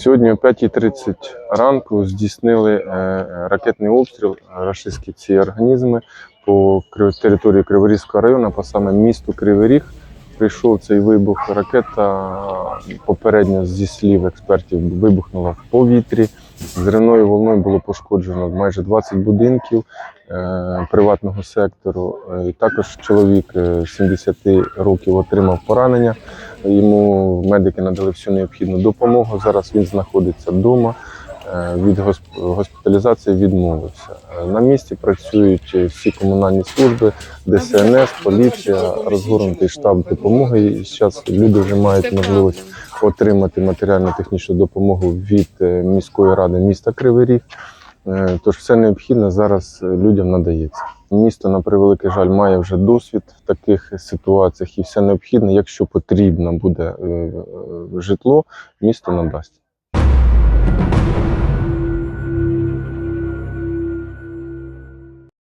Сьогодні о 5.30 ранку здійснили е, ракетний обстріл рашистські ці організми по території Криворізького району, по саме місту Кривий Ріг. Прийшов цей вибух. Ракета попередньо зі слів експертів вибухнула в повітрі. Зривною волною було пошкоджено майже 20 будинків е, приватного сектору. Е, також чоловік е, 70 років отримав поранення. Йому медики надали всю необхідну допомогу. Зараз він знаходиться вдома. Е, Від госп- госпіталізації відмовився. Е, На місці працюють всі комунальні служби, ДСНС, поліція, розгорнутий штаб допомоги. І зараз люди вже мають можливість отримати матеріально-технічну допомогу від е, міської ради міста Кривий Ріг. Е, Тож все необхідне зараз е, людям надається. Місто, на превеликий жаль, має вже досвід в таких ситуаціях, і все необхідне, якщо потрібно буде е, житло, місто надасть.